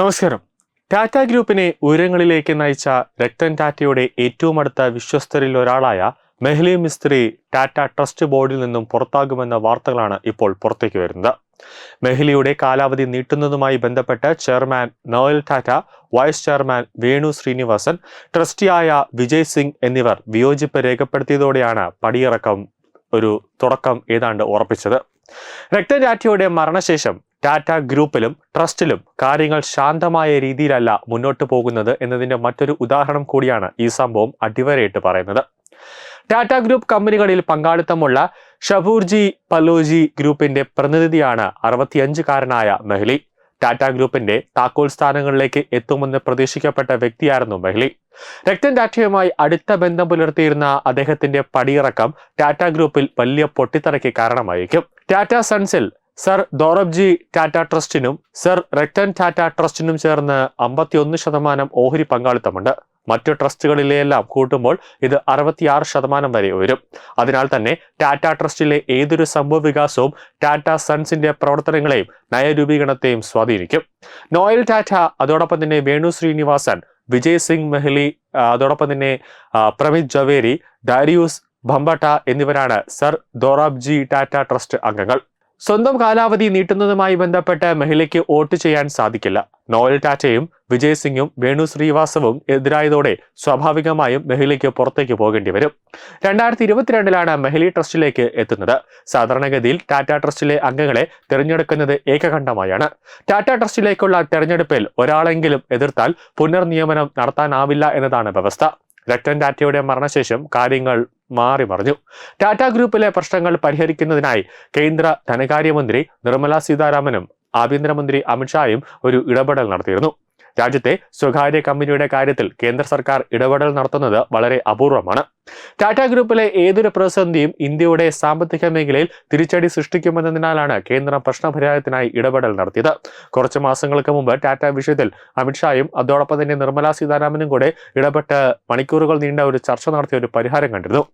നമസ്കാരം. ടാറ്റ ഗ്രൂപ്പിനെ ഉയരങ്ങളിലേക്ക് നയിച്ച രക്തൻ ടാറ്റയുടെ ഏറ്റവും അടുത്ത വിശ്വസ്തരിൽ ഒരാളായ മെഹ്ലി മിസ്ത്രി ടാറ്റ ട്രസ്റ്റ് ബോർഡിൽ നിന്നും പുറത്താകുമെന്ന വാർത്തകളാണ് ഇപ്പോൾ പുറത്തേക്ക് വരുന്നത്. മെഹ്ലിയുടെ കാലാവധി നീട്ടുന്നതുമായി ബന്ധപ്പെട്ട് chairman Noel Tata vice chairman Venu Srinivasan ട്രസ്റ്റിയായ Vijay Singh എന്നിവർ വിയോജിപ്പ് രേഖപ്പെടുത്തിയതോടെയാണ് പടിയിറക്കം ഒരു തുടക്കം ഏതാണ്ട് ഉറപ്പിച്ചത്. രക്തൻ ടാറ്റയുടെ മരണശേഷം ടാറ്റ ഗ്രൂപ്പിലും ട്രസ്റ്റിലും കാര്യങ്ങൾ ശാന്തമായ രീതിയിലല്ല മുന്നോട്ട് പോകുന്നത് എന്നതിന്റെ മറ്റൊരു ഉദാഹരണം കൂടിയാണ് ഈ സംഭവം അടിവരയിട്ട് പറയുന്നത്. ടാറ്റ ഗ്രൂപ്പ് കമ്പനികളിൽ പങ്കാളിത്തമുള്ള ഷബൂർജി പലോജി ഗ്രൂപ്പിന്റെ പ്രതിനിധിയാണ് അറുപത്തിയഞ്ചുകാരനായ മെഹ്ലി. ടാറ്റ ഗ്രൂപ്പിന്റെ താക്കോൽ സ്ഥാനങ്ങളിലേക്ക് എത്തുമെന്ന് പ്രതീക്ഷിക്കപ്പെട്ട വ്യക്തിയായിരുന്നു മെഹ്ലി. രക്തൻ ടാറ്റയുമായി അടുത്ത ബന്ധം പുലർത്തിയിരുന്ന അദ്ദേഹത്തിന്റെ പടിയിറക്കം ടാറ്റ ഗ്രൂപ്പിൽ വലിയ പൊട്ടിത്തറയ്ക്ക് കാരണമായിരിക്കും ടാറ്റ സൺസിൽ സർ ദോറബ്ജി ടാറ്റ ട്രസ്റ്റിനും സർ രക്തൻ ടാറ്റ ട്രസ്റ്റിനും ചേർന്ന് അമ്പത്തിയൊന്ന് ശതമാനം ഓഹരി പങ്കാളിത്തമുണ്ട്. മറ്റു ട്രസ്റ്റുകളിലെല്ലാം കൂട്ടുമ്പോൾ ഇത് അറുപത്തിയാറ് ശതമാനം വരെ ഉയരും. അതിനാൽ തന്നെ ടാറ്റ ട്രസ്റ്റിലെ ഏതൊരു സംഭവ വികാസവും ടാറ്റ സൺസിന്റെ പ്രവർത്തനങ്ങളെയും നയരൂപീകരണത്തെയും സ്വാധീനിക്കും. നോയൽ ടാറ്റ അതോടൊപ്പം തന്നെ വേണു ശ്രീനിവാസൻ വിജയ് സിംഗ് മെഹ്ലി അതോടൊപ്പം തന്നെ പ്രമിത് ജവേരി ഡാരിയൂസ് ഭംബട്ട എന്നിവരാണ് സർ ദോറാബ്ജി ടാറ്റ ട്രസ്റ്റ് അംഗങ്ങൾ. സ്വന്തം കാലാവധി നീട്ടുന്നതുമായി ബന്ധപ്പെട്ട് മെഹ്ലയ്ക്ക് വോട്ട് ചെയ്യാൻ സാധിക്കില്ല. നോയൽ ടാറ്റയും വിജയ് സിംഗും വേണു ശ്രീവാസവും എതിരായതോടെ സ്വാഭാവികമായും മെഹ്ലയ്ക്ക് പുറത്തേക്ക് പോകേണ്ടി വരും. രണ്ടായിരത്തി ഇരുപത്തിരണ്ടിലാണ് മെഹ്ലി ട്രസ്റ്റിലേക്ക് എത്തുന്നത്. സാധാരണഗതിയിൽ ടാറ്റ ട്രസ്റ്റിലെ അംഗങ്ങളെ തിരഞ്ഞെടുക്കുന്നത് ഏകകണ്ഠമായാണ്. ടാറ്റ ട്രസ്റ്റിലേക്കുള്ള തെരഞ്ഞെടുപ്പിൽ ഒരാളെങ്കിലും എതിർത്താൽ പുനർനിയമനം നടത്താനാവില്ല എന്നതാണ് വ്യവസ്ഥ. രക്തൻ ടാറ്റയുടെ മരണശേഷം കാര്യങ്ങൾ മാറി മറിഞ്ഞു. ടാറ്റ ഗ്രൂപ്പിലെ പ്രശ്നങ്ങൾ പരിഹരിക്കുന്നതിനായി കേന്ദ്ര ധനകാര്യമന്ത്രി നിർമ്മല സീതാരാമനും ആഭ്യന്തരമന്ത്രി അമിത്ഷായും ഒരു ഇടപെടൽ നടത്തിയിരുന്നു. രാജ്യത്തെ സ്വകാര്യ കമ്പനിയുടെ കാര്യത്തിൽ കേന്ദ്ര സർക്കാർ ഇടപെടൽ നടത്തുന്നത് വളരെ അപൂർവമാണ്. ടാറ്റ ഗ്രൂപ്പിലെ ഏതൊരു പ്രതിസന്ധിയും ഇന്ത്യയുടെ സാമ്പത്തിക മേഖലയിൽ തിരിച്ചടി സൃഷ്ടിക്കുമെന്നതിനാലാണ് കേന്ദ്രം പ്രശ്നപരിഹാരത്തിനായി ഇടപെടൽ നടത്തിയത്. കുറച്ച് മാസങ്ങൾക്ക് മുമ്പ് ടാറ്റ വിഷയത്തിൽ അമിത്ഷായും അതോടൊപ്പം തന്നെ നിർമ്മലാ സീതാരാമനും കൂടെ ഇടപെട്ട് മണിക്കൂറുകൾ നീണ്ട ഒരു ചർച്ച നടത്തിയ ഒരു പരിഹാരം കണ്ടിരുന്നു.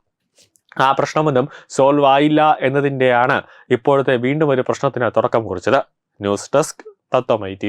ആ പ്രശ്നമൊന്നും സോൾവ് ആയില്ല എന്നതിന്റെയാണ് ഇപ്പോഴത്തെ വീണ്ടും ഒരു പ്രശ്നത്തിന് തുടക്കം കുറിച്ചത്. ന്യൂസ് ഡെസ്ക് തത്വമൈ ടി